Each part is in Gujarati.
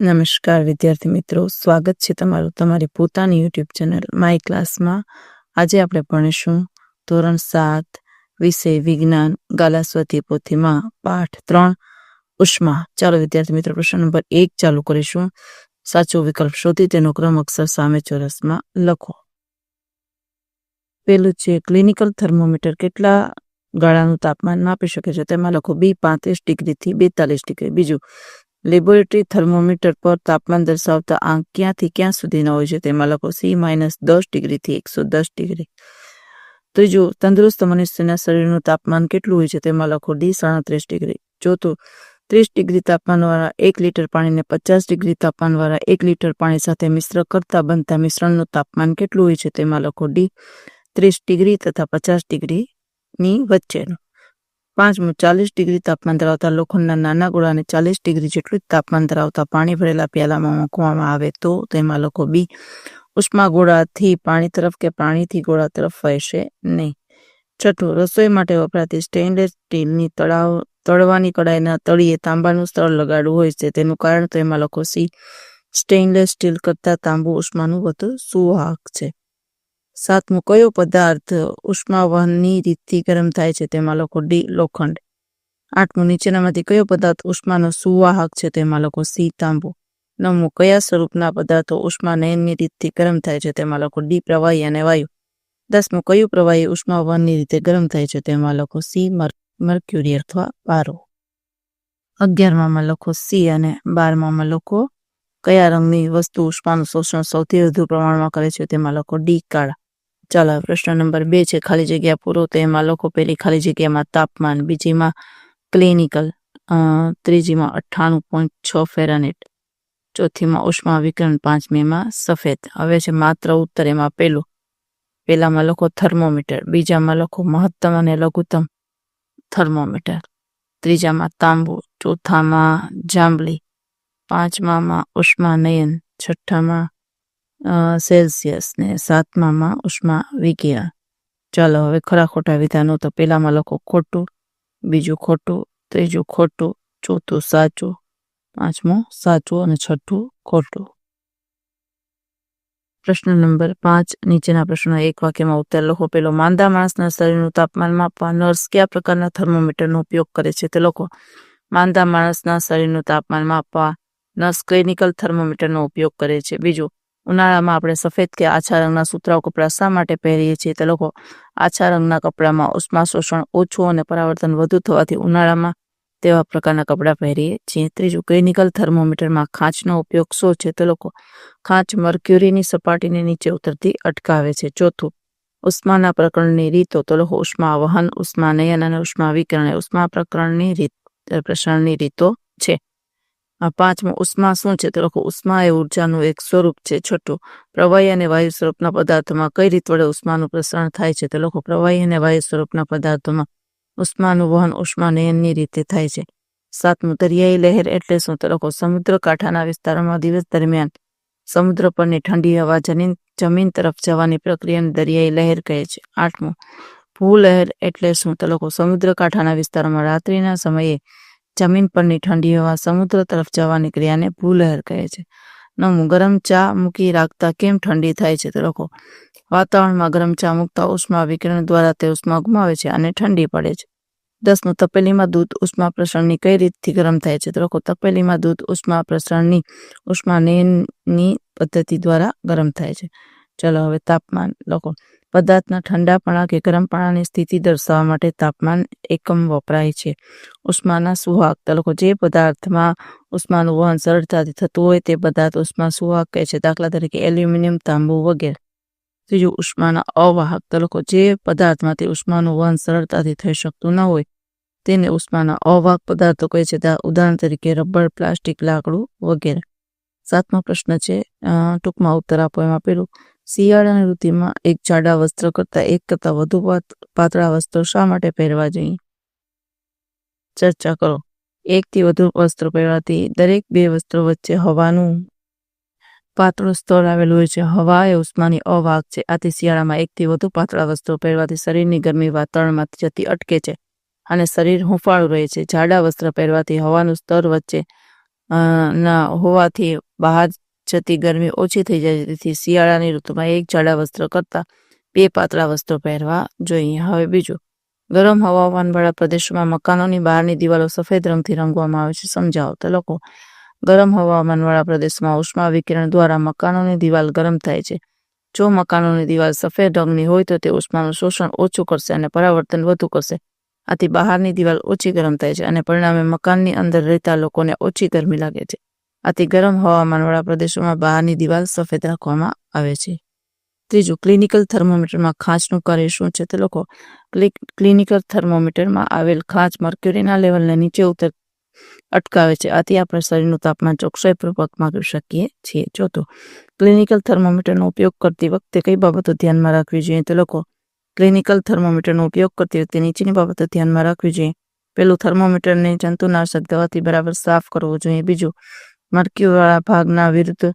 નમસ્કાર, વિદ્યાર્થી મિત્રો. સ્વાગત છે તમારું તમારી પોતાની યુટ્યુબ ચેનલ માય ક્લાસમાં આજે આપણે ભણીશું ધોરણ સાત, વિષય વિજ્ઞાન, ગાલાસ્વતી પોથીમાં, પાઠ ત્રણ, ઉષ્મા. ચાલો વિદ્યાર્થી મિત્રો, પ્રશ્ન નંબર એક ચાલુ કરીશું. સાચો વિકલ્પ શોધી તેનો ક્રમ અક્ષર સામે ચોરસમાં લખો. પેલું છે ક્લિનિકલ થર્મોમીટર કેટલા ગાળાનું તાપમાન માપી શકે છે? તેમાં લખો બી પાંત્રીસ ડિગ્રીથી બેતાલીસ ડિગ્રી. બીજું લેબોરેટરી થર્મોમીટર પર તાપમાન દર્શાવતા આંક ક્યાંથી ક્યાં સુધીના હોય છે તેમાં લખો સી માઇનસ દસ ડિગ્રીથી એકસો દસ ડિગ્રી. ત્રીજું તંદુરસ્ત મનુષ્યના શરીરનું તાપમાન કેટલું હોય છે તેમાં લખો ડી સાડત્રીસ ડિગ્રી. ચોથું, ત્રીસ ડિગ્રી તાપમાનવાળા એક લીટર પાણીને પચાસ ડિગ્રી તાપમાનવાળા એક લીટર પાણી સાથે મિશ્ર કરતા બનતા મિશ્રણનું તાપમાન કેટલું હોય છે તેમાં લખો ડી ત્રીસ ડિગ્રી તથા પચાસ ડિગ્રીની વચ્ચેનું. પાંચમું ચાલીસ ડિગ્રી તાપમાન ધરાવતા લોખંડના નાના ગોળાને ચાલીસ ડિગ્રી જેટલું તાપમાન ધરાવતા પાણી ભરેલા પ્યાલામાં મૂકવામાં આવે તો તેમાં લોકો બી ઉષ્મા ગોળાથી પાણી તરફ કે પાણીથી ગોળા તરફ વહેશે નહીં. છઠ્ઠું, રસોઈ માટે વપરાતી સ્ટેનલેસ સ્ટીલની તળાવ, તળવાની કડાઈના તળિયે તાંબાનું સ્તર લગાડવું હોય છે. તેનું કારણ તો એમાં લોકો સી સ્ટેનલેસ સ્ટીલ કરતાં તાંબુ ઉષ્માનું વધુ સુવાહક છે. સાતમું કયો પદાર્થ ઉષ્માવહનની રીતથી ગરમ થાય છે તેમાં લખો ડી, લોખંડ. આઠમું નીચેનામાંથી કયો પદાર્થ ઉષ્માનો સુવાહક છે તેમાં લખો સી, તાંબુ. નવમું કયા સ્વરૂપના પદાર્થો ઉષ્મા નયનની રીતથી ગરમ થાય છે તેમાં લખો ડી, પ્રવાહી અને વાયુ. દસમું કયું પ્રવાહી ઉષ્માવહનની રીતે ગરમ થાય છે તેમાં લખો સી મર્ક્યુરી અથવા પારો. અગિયારમાં લખો સી અને બારમામાં લખો કયા રંગની વસ્તુ ઉષ્માનું શોષણ સૌથી વધુ પ્રમાણમાં કરે છે તેમાં લખો ડી, કાળા. ચાલો પ્રશ્ન નંબર બે છે, ખાલી જગ્યા પૂરો. તો એમાં લખો પહેલી, ખાલી જગ્યામાં તાપમાન, બીજીમાં ક્લિનિકલ ત્રીજીમાં અઠ્ઠાણું પોઈન્ટ છ ફેરાનેટ, ચોથીમાં ઉષ્મા વિકરણ પાંચમીમાં સફેદ. હવે છે માત્ર ઉત્તર, એમાં પેલું. પહેલામાં લખો થર્મોમીટર, બીજામાં લખો મહત્તમ અને લઘુત્તમ થર્મોમીટર. ત્રીજામાં તાંબુ, ચોથામાં જાંબલી, પાંચમામાં ઉષ્મા નયન છઠ્ઠામાં સેલ્સિયસ ને સાતમામાં ઉષ્મા વિકિરણ ચાલો, હવે ખરા ખોટા વિધાનો તો પેલામાં લખો ખોટું, બીજું ખોટું, ત્રીજું ખોટું, ચોથું સાચું, પાંચમું સાચું અને છઠ્ઠું ખોટું. પ્રશ્ન નંબર પાંચ, નીચેના પ્રશ્નો એક વાક્યમાં ઉત્તર લખો. પેલો, માંદા માણસના શરીરનું તાપમાન માપવા નર્સ કયા પ્રકારના થર્મોમીટરનો ઉપયોગ કરે છે? તે લખો, માંદા માણસના શરીરનું તાપમાન માપવા નર્સ ક્લિનિકલ થર્મોમીટરનો ઉપયોગ કરે છે. બીજું ઉનાળામાં આપણે સફેદ કે આછા રંગના સુતરાઉ કપડાં શા માટે પહેરીએ છીએ? તે લોકો આછા રંગના કપડામાં ઉષ્મા શોષણ ઓછું અને પરાવર્તન વધુ થવાથી ઉનાળામાં તેવા પ્રકારના કપડાં પહેરીએ છીએ. ત્રીજું ક્લિનિકલ થર્મોમીટરમાં ખાંચનો ઉપયોગ શું છે? તે લોકો ખાંચ મર્ક્યુરીની સપાટીને નીચે ઉતરતી અટકાવે છે. ચોથું, ઉષ્માના પ્રકરણની રીતો. તો લોકો ઉષ્મા વહન, ઉષ્મા નયન અને ઉષ્મા વિકરણ ઉષ્મા પ્રકરણની રીત, પ્રસરણની રીતો છે. આ પાંચમું ઉષ્મા શું છે? તો લખો, ઉષ્મા એ ઉર્જાનું એક સ્વરૂપ છે, છઠ્ઠું. પ્રવાહી અને વાયુ સ્વરૂપના પદાર્થોમાં કઈ રીત વડે ઉષ્માનું પ્રસારણ થાય છે? તો લખો, પ્રવાહી અને વાયુ સ્વરૂપના પદાર્થોમાં ઉષ્માનું વહન ઉષ્મા નયનની રીતે થાય છે. સાતમું, દરિયાઈ લહેર એટલે શું? તો લખો સમુદ્ર કાંઠાના વિસ્તારોમાં દિવસ દરમિયાન સમુદ્ર પરની ઠંડી હવા જમીન જમીન તરફ જવાની પ્રક્રિયાને દરિયાઈ લહેર કહે છે. આઠમું, ભૂલહેર એટલે શું? તો લખો સમુદ્ર કાંઠાના વિસ્તારોમાં રાત્રિના સમયે જમીન પરની ઠંડી હવા સમુદ્ર તરફ જવાની ક્રિયાને ભૂલહેર કહે છે. નવમું ગરમ ચા મૂકી રાખતા કેમ ઠંડી થાય છે તો લખો વાતાવરણમાં ગરમ ચા મૂકતા ઉષ્મા વિકિરણ દ્વારા તે ઉષ્મા ગુમાવે છે અને ઠંડી પડે છે. દસમું, તપેલીમાં દૂધ ઉષ્મા પ્રસરણની કઈ રીતથી ગરમ થાય છે તો લખો તપેલીમાં દૂધ ઉષ્મા પ્રસરણની ઉષ્મા નયનની પદ્ધતિ દ્વારા ગરમ થાય છે. ચલો હવે તાપમાન લખો પદાર્થના ઠંડાપણા કે ગરમપણાની સ્થિતિ દર્શાવવા માટે તાપમાન એકમ વપરાય છે. ઉષ્માના સુવાહક તલકો જે પદાર્થમાં ઉષ્માનું વહન સરળતાથી થતું હોય તે પદાર્થ ઉષ્મા સુવાહક કહે છે. દાખલા તરીકે એલ્યુમિનિયમ, તાંબુ વગેરે. ત્રીજું, ઉષ્માના અવાહક તલકો જે પદાર્થમાંથી ઉષ્માનું વહન સરળતાથી થઈ શકતું ન હોય તેને ઉષ્માના અવાહક પદાર્થો કહે છે. ઉદાહરણ તરીકે રબર, પ્લાસ્ટિક, લાકડું વગેરે. સાતમો પ્રશ્ન છે ટૂંકમાં ઉત્તર આપો એમાં પેલું શિયાળાની ઋતુમાં એક જાડા વસ્ત્ર કરતાં એક કરતાં વધુ પાતળા વસ્ત્રો શા માટે પહેરવા જોઈએ? ચર્ચા કરો. એકથી વધુ વસ્ત્રો પહેરવાથી દરેક બે વસ્ત્રો વચ્ચે હવાનું પાતળું સ્તર આવેલું હોય છે. હવા એ ઉષ્માની અવાહક છે. આથી શિયાળામાં એકથી વધુ પાતળા વસ્ત્રો પહેરવાથી શરીરની ગરમી વાતાવરણમાંથી જતી અટકે છે અને શરીર હુંફાળું રહે છે. જાડા વસ્ત્ર પહેરવાથી હવાનું સ્તર વચ્ચે ના હોવાથી બહાર જતી ગરમી ઓછી થઈ જાય તેથી શિયાળાની ઋતુમાં એક જાડા વસ્ત્ર કરતાં બે પાતળા વસ્ત્રો પહેરવા જોઈએ. હવે બીજું, ગરમ હવામાનવાળા પ્રદેશોમાં મકાનોની બહારની દિવાલો સફેદ રંગથી રંગવામાં આવે છે. સમજાવો લોકો, ગરમ હવામાનવાળા પ્રદેશમાં ઉષ્મા વિકિરણ દ્વારા મકાનોની દિવાલ ગરમ થાય છે. જો મકાનોની દિવાલ સફેદ રંગની હોય તો તે ઉષ્માનું શોષણ ઓછું કરશે અને પરાવર્તન વધુ કરશે. આથી બહારની દિવાલ ઓછી ગરમ થાય છે અને પરિણામે મકાનની અંદર રહેતા લોકોને ઓછી ગરમી લાગે છે. આથી ગરમ હવામાનવાળા પ્રદેશોમાં બહારની દિવાલ સફેદ રાખવામાં આવે છે. ત્રીજું ક્લિનિકલ થર્મોમીટરમાં ખાંચનું કાર્ય શું છે તે લોકો ક્લિનિકલ થર્મોમીટરમાં આવેલ ખાંચ મર્ક્યુરીના લેવલને નીચે ઉતર, અટકાવે છે. આથી આપણે શરીરનું તાપમાન ચોકસાઈપૂર્વક માપી શકીએ છીએ. ચોથું ક્લિનિકલ થર્મોમીટરનો ઉપયોગ કરતી વખતે કઈ બાબતો ધ્યાનમાં રાખવી જોઈએ તે લોકો ક્લિનિકલ થર્મોમીટરનો ઉપયોગ કરતી વખતે નીચેની બાબતો ધ્યાનમાં રાખવી જોઈએ. પેલું થર્મોમીટરને જંતુનાશક દવાથી બરાબર સાફ કરવું જોઈએ. બીજું મરક્યુરીવાળા ભાગના વિરુદ્ધ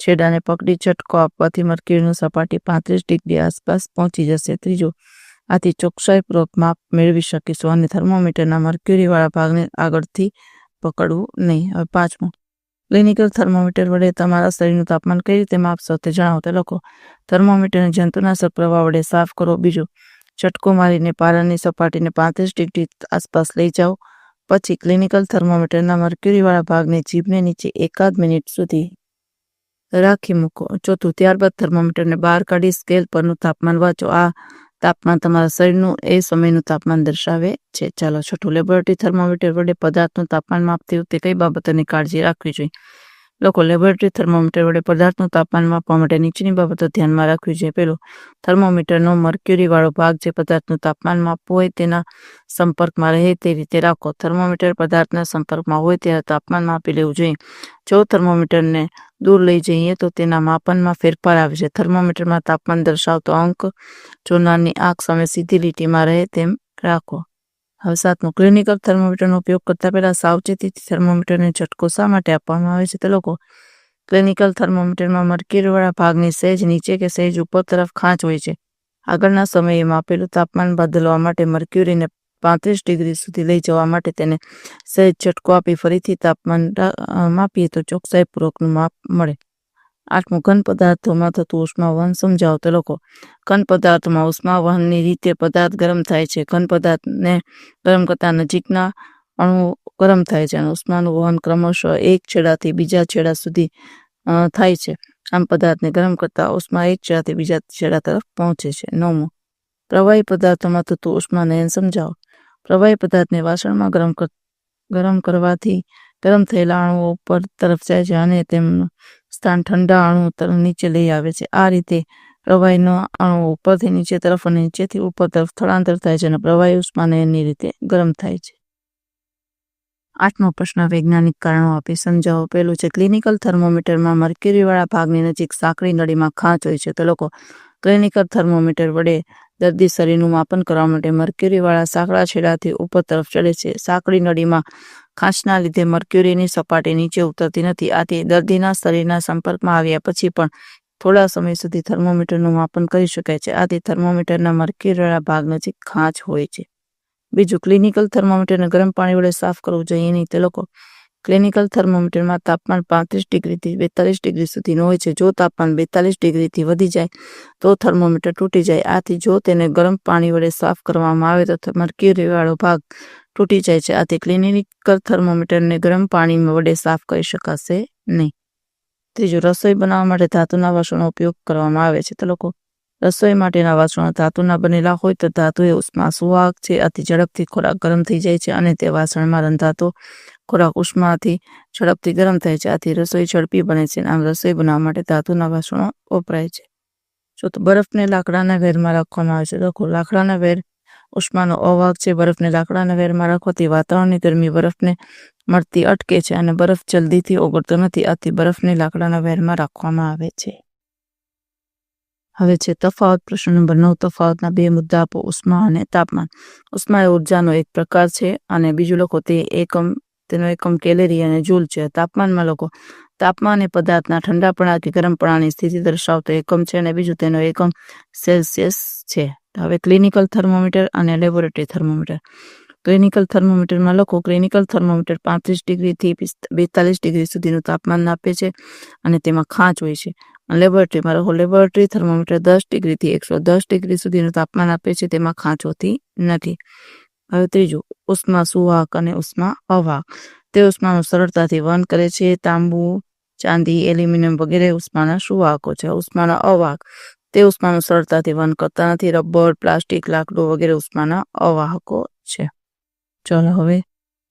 છેડાને પકડી છટકો આપવાથી મરક્યુરીનું સપાટી પાંત્રીસ ડિગ્રી આસપાસ પહોંચી જશે. ત્રીજું, આથી ચોકસાઈપૂર્વક માપ મેળવી શકીશું અને થર્મોમીટરના મર્ક્યુરીવાળા ભાગને આગળથી પકડવું નહીં. હવે પાંચમું, ક્લિનિકલ થર્મોમીટર વડે તમારા શરીરનું તાપમાન કઈ રીતે માપશો તે જણાવો તે લોકો થર્મોમીટરને જંતુનાશક પ્રવાહ વડે સાફ કરો. બીજું ચટકો મારીને પારાની સપાટીને પાંત્રીસ ડિગ્રી આસપાસ લઈ જાઓ. પછી ક્લિનિકલ થર્મોમીટરના મર્ક્યુરીવાળા ભાગને જીભને નીચે એકાદ મિનિટ સુધી રાખી મૂકો. ચોથું, ત્યારબાદ થર્મોમીટરને બહાર કાઢી સ્કેલ પરનું તાપમાન વાંચો. આ તાપમાન તમારા શરીરનું એ સમયનું તાપમાન દર્શાવે છે. ચાલો, છઠ્ઠું લેબોરેટરી થર્મોમીટર વડે પદાર્થનું તાપમાન માપતી વખતે કઈ બાબતોની કાળજી રાખવી જોઈએ? લોકો લેબોરેટરી થર્મોમીટર વડે પદાર્થનું તાપમાન માપવા માટે નીચેની બાબતો ધ્યાનમાં રાખવી જોઈએ. પેલું થર્મોમીટરનો મર્ક્યુરીવાળો ભાગ જે પદાર્થનું તાપમાન માપવું હોય તેના સંપર્કમાં રહે તે રીતે રાખો. થર્મોમીટર પદાર્થના સંપર્કમાં હોય ત્યારે તાપમાન માપી લેવું જોઈએ. જો થર્મોમીટરને દૂર લઈ જઈએ તો તેના માપનમાં ફેરફાર આવે છે. થર્મોમીટરમાં તાપમાન દર્શાવતો અંક જોનારની આંખ સામે સીધી લીટીમાં રહે તેમ રાખો. હવે સાતમું ક્લિનિકલ થર્મોમીટરનો ઉપયોગ કરતા પહેલા સાવચેતીથી થર્મોમીટરને ઝટકો શા માટે આપવામાં આવે છે તે લોકો ક્લિનિકલ થર્મોમીટરમાં મરકીરવાળા ભાગની સહેજ નીચે કે સહેજ ઉપર તરફ ખાંચ હોય છે. આગળના સમયે માપેલું તાપમાન બદલવા માટે મર્ક્યુરીને પાંત્રીસ ડિગ્રી સુધી લઈ જવા માટે તેને સહેજ ઝટકો આપી ફરીથી તાપમાન માપીએ તો ચોકસાઈપૂર્વકનું માપ મળે. આઠમું ઘન પદાર્થોમાં થતું ઉષ્માવહન સમજાવો તો લોકો ઘન પદાર્થમાં ઉષ્માવહનની રીતે પદાર્થ ગરમ થાય છે. ઘન પદાર્થને ગરમ કરતા નજીકના અણુ ગરમ થાય છે અને ઉષ્માનું વહન ક્રમશઃ એક છેડાથી બીજા છેડા સુધી થાય છે. આમ પદાર્થને ગરમ કરતા ઉષ્મા એક છેડાથી બીજા છેડા તરફ પહોંચે છે. નવમું, પ્રવાહી પદાર્થોમાં થતું ઉષ્માનયન સમજાવો. પ્રવાહી પદાર્થને વાસણમાં ગરમ ગરમ કરવાથી ગરમ થયેલા અણુઓ ઉપર તરફ જાય છે અને તેમનું સ્થાન ઠંડા અણુ નીચે લઈ આવે છે. આ રીતે પ્રવાહીનો અણુ ઉપરથી નીચે તરફ અને નીચેથી ઉપર તરફ સ્થળાંતર થાય છે અને પ્રવાહી ઉષ્માનયનની રીતે ગરમ થાય છે. આઠમો પ્રશ્ન, વૈજ્ઞાનિક કારણો આપી. સમજાવો. પેલું છે, ક્લિનિકલ થર્મોમીટરમાં મર્ક્યુરીવાળા ભાગની નજીક સાંકડી નળીમાં ખાંચ હોય છે. તો લોકો ક્લિનિકલ થર્મોમીટર વડે દર્દી શરીરનું માપન કરવા માટે મર્ક્યુરીવાળા સાંકડા છેડાથી ઉપર તરફ ચડે છે. સાંકડી નળીમાં ખાંચના લીધે મર્ક્યુરીની સપાટી નીચે ઉતરતી નથી. આથી દર્દીના શરીરના સંપર્કમાં આવ્યા પછી પણ થોડા સમય સુધી થર્મોમીટરનું માપન કરી શકાય છે. આથી થર્મોમીટરના મર્ક્યુરીના ભાગ નજીક ખાંચ હોય છે. બીજું, ક્લિનિકલ થર્મોમીટરને ગરમ પાણી વડે સાફ કરવું જોઈએ નહીં. તે લોકો ક્લિનિકલ થર્મોમીટરમાં તાપમાન પાંત્રીસ ડિગ્રીથી બેતાલીસ ડિગ્રી સુધીનું હોય છે. જો તાપમાન બેતાલીસ ડિગ્રીથી વધી જાય તો થર્મોમીટર તૂટી જાય. આથી જો તેને ગરમ પાણી વડે સાફ કરવામાં આવે તો મર્ક્યુરીવાળો ભાગ તૂટી જાય છે. આથી ક્લિનિકલ થર્મોમીટરને ગરમ પાણી વડે સાફ કરી શકાશે નહીં. ત્રીજું રસોઈ બનાવવા માટે ધાતુના વાસણનો ઉપયોગ કરવામાં આવે છે તો લોકો રસોઈ માટેના વાસણો ધાતુના બનેલા હોય તો ધાતુ એ ઉષ્મા સુવાહક છે. આથી ઝડપથી ખોરાક ગરમ થઈ જાય છે અને તે વાસણમાં રંધાતો ખોરાક ઉષ્માથી ઝડપથી ગરમ થાય છે. આથી રસોઈ ઝડપી બને છે આમ રસોઈ બનાવવા માટે ધાતુના વાસણો વપરાય છે. જો તો બરફને લાકડાના વેરમાં રાખવામાં આવે છે લખો લાકડાના વેર ઉષ્માનો અવાહક છે, બરફને લાકડાના વેરમાં રાખવાથી વાતાવરણની ગરમી બરફને મળતી અટકે છે અને બરફ જલ્દીથી ઓગળતો નથી. આથી બરફને લાકડાના વેરમાં રાખવામાં આવે છે. હવે છે તફાવત. પ્રશ્ન નંબર નવ. તફાવતના બે મુદ્દા આપો. ઉષ્મા અને તાપમાન. ઉષ્મા એ ઉર્જાનો એક પ્રકાર છે અને બીજું લોકો તે એકમ, તેનો એકમ કેલેરી અને જૂલ છે. તાપમાનમાં લોકો તાપમાન એ પદાર્થના ઠંડાપણા કે ગરમપણાની સ્થિતિ દર્શાવતો એકમ છે અને બીજું તેનો એકમ સેલ્સિયસ છે. હવે ક્લિનિકલ થર્મોમીટર અને લેબોરેટરી થર્મોમીટર ક્લિનિકલ થર્મોમીટરમાં લખો ક્લિનિકલ થર્મોમીટર પાંત્રીસ ડિગ્રીથી બેતાલીસ ડિગ્રી સુધીનું તાપમાન આપે છે અને તેમાં ખાંચ હોય છે. લેબોરેટરીમાં લખો લેબોરેટરી થર્મોમીટર દસ ડિગ્રીથી એકસો દસ ડિગ્રી સુધીનું તાપમાન આપે છે, તેમાં ખાંચ હોતી નથી. હવે ત્રીજું, ઉષ્મા સુવાહક અને ઉષ્મા અવાહક. તે ઉષ્માનું સરળતાથી વહન કરે છે, તાંબુ, ચાંદી, એલ્યુમિનિયમ વગેરે ઉષ્માના સુવાહકો છે. ઉષ્માના અવાહક તે ઉષ્માનું સરળતાથી વહન કરતા નથી. રબર, પ્લાસ્ટિક, લાકડું વગેરે ઉષ્માના અવાહકો છે. ચાલો હવે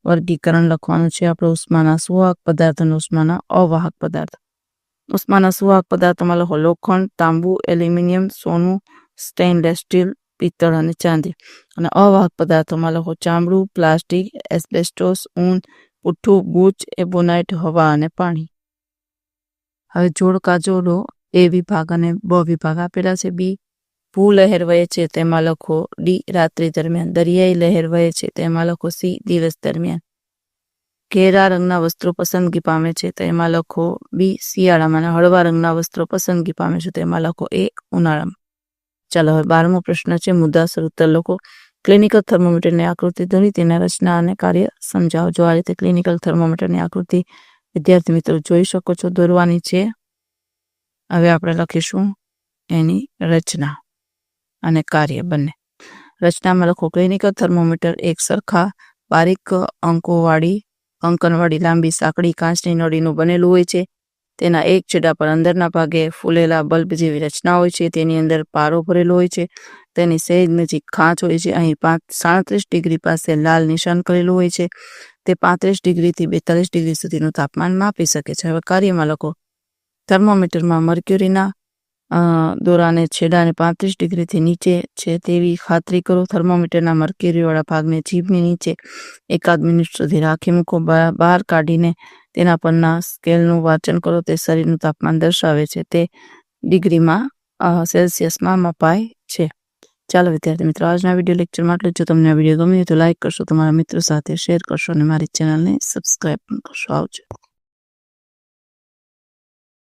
વર્ગીકરણ લખવાનું છે આપણે ઉષ્માના સુવાહક પદાર્થ અને ઉષ્માના અવાહક પદાર્થ. ઉષ્માના સુવાહક પદાર્થોમાં લખો લોખંડ, તાંબુ, એલ્યુમિનિયમ, સોનું, સ્ટેનલેસ સ્ટીલ, પિત્તળ અને ચાંદી. અને અવાહક પદાર્થોમાં લખો ચામડું, પ્લાસ્ટિક, એસ્બેસ્ટોસ, ઊન, પુઠ્ઠું, ગુચ, એબોનાઇટ, હવા અને પાણી. હવે જોડો. એ વિભાગ અને બ વિભાગ આપેલા છે. બી, ભૂ લહેર વહે છે તેમાં લખો. ડી, રાત્રિ દરમિયાન. દરિયાઈ લહેર વહે છે તેમાં લખો. સી, દિવસ દરમિયાન. ઘેરા રંગના વસ્ત્રો પસંદગી પામે છે તેમાં લખો. બી, શિયાળામાં અને હળવા રંગના વસ્ત્રો પસંદગી પામે છે તેમાં લખો. એ, ઉનાળામાં. ચાલો હવે બારમો પ્રશ્ન છે. મુદ્દા ઉત્તર લોકો ક્લિનિકલ થર્મોમીટરની આકૃતિ ધરી તેના રચના અને કાર્ય સમજાવો. જો આ રીતે ક્લિનિકલ થર્મોમીટરની આકૃતિ વિદ્યાર્થી મિત્રો જોઈ શકો છો. દોરવાની છે. હવે આપણે લખીશું એની રચના અને કાર્ય બંને. રચનામાં લખો, ક્લિનિકલ થર્મોમીટર એક સરખા બારીક અંકોવાળી અંકનવાળી લાંબી, સાંકડી, કાચની નળીનું બનેલું હોય છે. તેના એક છેડા પર અંદરના ભાગે ફૂલેલા બલ્બ જેવી રચના હોય છે. તેની અંદર પારો ભરેલો હોય છે. તેની સહેજ નજીક ખાંચ હોય છે. અહીં પાંચ, સાડત્રીસ ડિગ્રી પાસે લાલ નિશાન કરેલું હોય છે. તે પાંત્રીસ ડિગ્રીથી બેતાલીસ ડિગ્રી સુધીનું તાપમાન માપી શકે છે. હવે કાર્યમાં લખો થર્મોમીટરમાં મર્ક્યુરીના દોરાને છેડાને પાંત્રીસ ડિગ્રીથી નીચે છે તેવી ખાતરી કરો. થર્મોમીટરના મર્ક્યુરીવાળા ભાગને જીભની નીચે એકાદ મિનિટ સુધી રાખી મૂકો. બહાર કાઢીને તેના પરના સ્કેલનું વાંચન કરો. તે શરીરનું તાપમાન દર્શાવે છે. તે ડિગ્રીમાં સેલ્સિયસમાં મપાય છે. ચાલો, વિદ્યાર્થી મિત્રો, આજના વીડિયો લેક્ચરમાં આટલું જો. તમને આ વીડિયો ગમ્યો તો લાઇક કરશો, તમારા મિત્રો સાથે શેર કરશો અને મારી ચેનલને સબસ્ક્રાઈબ પણ કરશો. આવજો.